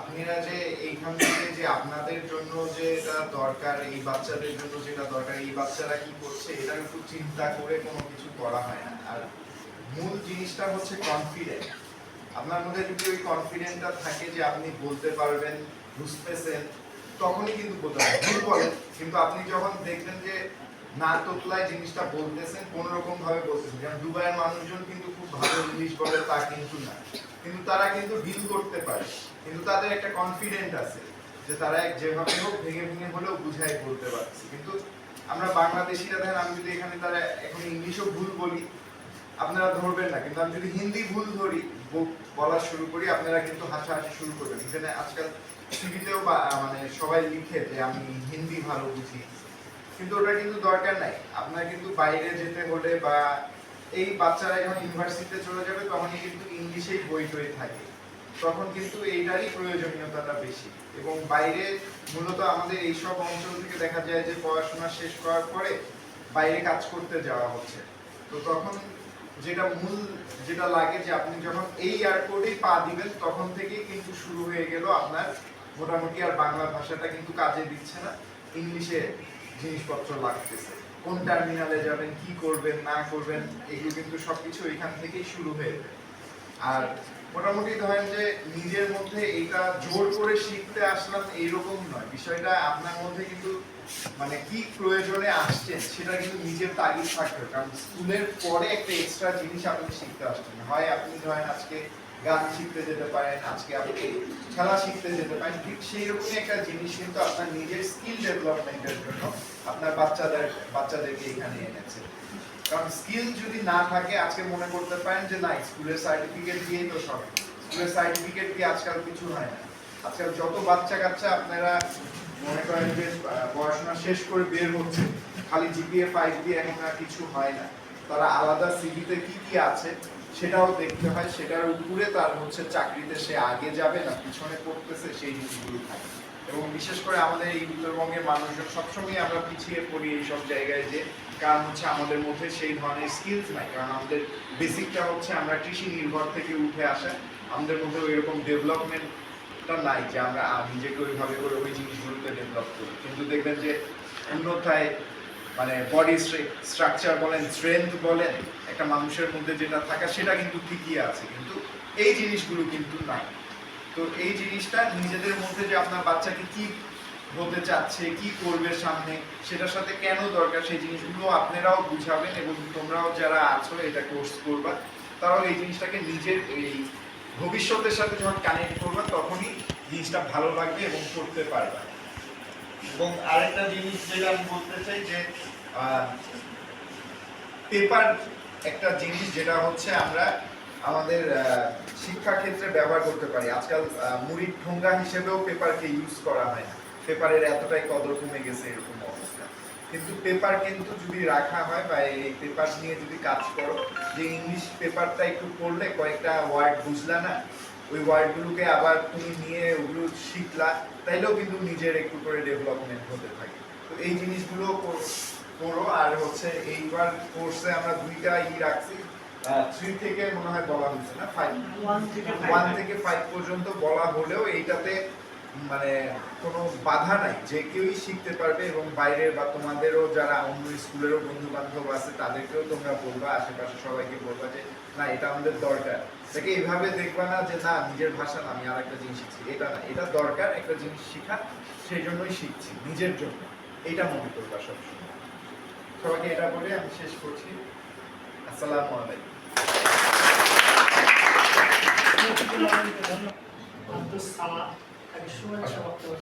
আপনারা যে এইখান থেকে যে আপনাদের জন্য যেটা দরকার, এই বাচ্চাদের জন্য যেটা দরকার, এই বাচ্চারা কি করছে একটু চিন্তা করে কোনো কিছু করা হয় না। আর মূল জিনিসটা হচ্ছে কনফিডেন্ট আপনার মধ্যে যদি ওই কনফিডেন্টটা থাকে যে আপনি বলতে পারবেন, বুঝতেছেন, তখনই কিন্তু বলতে পারবেন। ভুল বলেন, কিন্তু আপনি যখন দেখবেন যে না জিনিসটা বলতেছেন কোন রকম ভাবে বলতেছেন। যেমন দুবাইয়ের মানুষজন কিন্তু খুব ভালো ইংলিশ বলে, তা কিন্তু না। কিন্তু তারা কিন্তু ডিল করতে পারে। কিন্তু তাদের একটা কনফিডেন্ট আছে যে তারা যেভাবে হোক, ভেঙে ভেঙে হলেও বুঝাই বলতে পারছে। কিন্তু আমরা বাংলাদেশিরা দেখেন আমি যদি এখানে তারা এখন ইংলিশও ভুল বলি, আপনারা ধরবেন না। কিন্তু আমি যদি হিন্দি ভুল ধরি বলা শুরু করি, আপনারা কিন্তু হাসাহাসি শুরু করবেন। এখানে আজকাল টিভিতেও মানে সবাই লিখে যে আমি হিন্দি ভালো বুঝি। কিন্তু ওটা কিন্তু দরকার নাই। আপনার কিন্তু বাইরে যেতে হলে বা এই বাচ্চারা যখন ইউনিভার্সিটিতে চলে যাবে, তখনই কিন্তু ইংলিশেই বই টই থাকে। তখন কিন্তু এইটারই প্রয়োজনীয়তাটা বেশি। এবং বাইরে মূলত আমাদের এইসব অঞ্চল থেকে দেখা যায় যে পড়াশোনা শেষ করার পরে বাইরে কাজ করতে যাওয়া হচ্ছে। তো তখন যেটা মূল যেটা লাগে যে আপনি যখন এই এয়ারপোর্টেই পা দিবেন, তখন থেকেই কিন্তু শুরু হয়ে গেল আপনার মোটামুটি আর বাংলা ভাষাটা কিন্তু কাজে দিচ্ছে না। ইংলিশে জিনিসপত্র লাগতেছে। কোন টার্মিনালে যাবেন, কি করবেন, না করবেন, এগুলো কিন্তু সবকিছু এখান থেকেই শুরু হয়ে আর মোটামুটি ধরেন যে নিজের মধ্যে এটা জোর করে শিখতে আসলাম এইরকম নয়। বিষয়টা আপনার মধ্যে কিন্তু মানে কি প্রয়োজনে আসছেন সেটা কিন্তু নিজের তাগিদ থাকবে কারণ স্কুলের পরে একটা এক্সট্রা জিনিস আপনি শিখতে আসছেন। হয় আপনি ধরেন আজকে গান শিখতে যেতে পারেন, আজকে আপনি খেলা শিখতে যেতে পারেন, ঠিক সেই একটা জিনিস কিন্তু আপনার নিজের স্কিল ডেভেলপমেন্টের জন্য আপনার বাচ্চাদের, বাচ্চাদেরকে এখানে এনেছে। কারণ স্কিল যদি না থাকে, আজকে মনে করতে পারেন যে না, স্কুলের সার্টিফিকেট দিয়েই তো সব। স্কুলের সার্টিফিকেট দিয়ে আজকাল কিছু হয় না। আজকাল যত বাচ্চা কাচ্চা আপনারা মনে করেন যে পড়াশোনা শেষ করে বের হচ্ছে, খালি জিপিএ ফাইভ দিয়ে এখন আর কিছু হয় না। তারা আলাদা সিভিতে কি কি আছে সেটাও দেখতে হয়। সেটার উপরে তার হচ্ছে চাকরিতে সে আগে যাবে না, পিছনে পড়তেছে সেই জিনিসগুলো থাকে। এবং বিশেষ করে আমাদের এই উত্তরবঙ্গের মানুষজন সবসময় আমরা পিছিয়ে পড়ি এইসব জায়গায় যে, কারণ হচ্ছে আমাদের মধ্যে সেই ধরনের স্কিলস নাই। কারণ আমাদের বেসিকটা হচ্ছে আমরা কৃষি নির্ভর থেকে উঠে আসা। আমাদের মধ্যে এরকম ডেভেলপমেন্টটা নাই যে আমরা নিজেকে ওইভাবে করে ওই জিনিসগুলোতে ডেভেলপ করি। কিন্তু দেখবেন যে অন্যথায় মানে বডি স্ট্রাকচার বলেন স্ট্রেংথ বলেন, একটা মানুষের মধ্যে যেটা থাকা সেটা কিন্তু ঠিকই আছে, কিন্তু এই জিনিসগুলো কিন্তু নাই। তো এই জিনিসটা নিজেদের মধ্যে যে আপনার বাচ্চাকে কি হতে চাচ্ছে, কি করবে সামনে, সেটার সাথে কেন দরকার, সেই জিনিসগুলো আপনারাও বুঝাবেন এবং তোমরাও যারা আছো, এটা কোর্স করবা, তারাও এই জিনিসটাকে নিজের এই ভবিষ্যতের সাথে যখন কানেক্ট করবা, তখনই জিনিসটা ভালো লাগবে এবং করতে পারবা। এবং আরেকটা জিনিস যেটা আমি বলতে চাই যে পেপার একটা জিনিস যেটা হচ্ছে আমরা আমাদের আহ, শিক্ষা ক্ষেত্রে ব্যবহার করতে পারি। আজকাল মুড়ির ঠোঙ্গা হিসেবেও পেপারকে ইউজ করা হয় না। পেপারের এতটাই কদর কমে গেছে এরকম অবস্থা। কিন্তু পেপার কিন্তু যদি রাখা হয় বা এই পেপার নিয়ে যদি কাজ করো যে ইংলিশ পেপারটা একটু পড়লে কয়েকটা ওয়ার্ড বুঝলা না ওই ওয়ার্ডগুলোকে আবার তুমি নিয়ে ওগুলো শিখলা তাইলেও কিন্তু নিজের একটু করে ডেভেলপমেন্ট হতে থাকে। তো এই জিনিসগুলো কর- আর হচ্ছে এইবার কোর্সে আমরা দুইটা ই রাখছি। থ্রি থেকে মনে হয় বলা হয়েছে না ফাইভ ওয়ান থেকে ফাইভ পর্যন্ত বলা হলেও এইটাতে মানে কোনো বাধা নাই, যে কেউই শিখতে পারবে এবং বাইরের বা তোমাদেরও যারা অন্য স্কুলেরও বন্ধু বান্ধব আছে, তাদেরকেও তোমরা বলবা, আশেপাশে সবাইকে বলবা যে, না, এটা আমাদের দরকার। তাকে এইভাবে দেখবা না যে, না, নিজের ভাষা না, আমি আর একটা জিনিস শিখছি। এটা না, এটা দরকার, একটা জিনিস শেখা সেই জন্যই শিখছি, নিজের জন্য। এটা মনে করবা সবসময়। সবাইকে এটা বলে আমি শেষ করছি। আসসালামু আলাইকুম। আব্দুল সালাম শুভেচ্ছা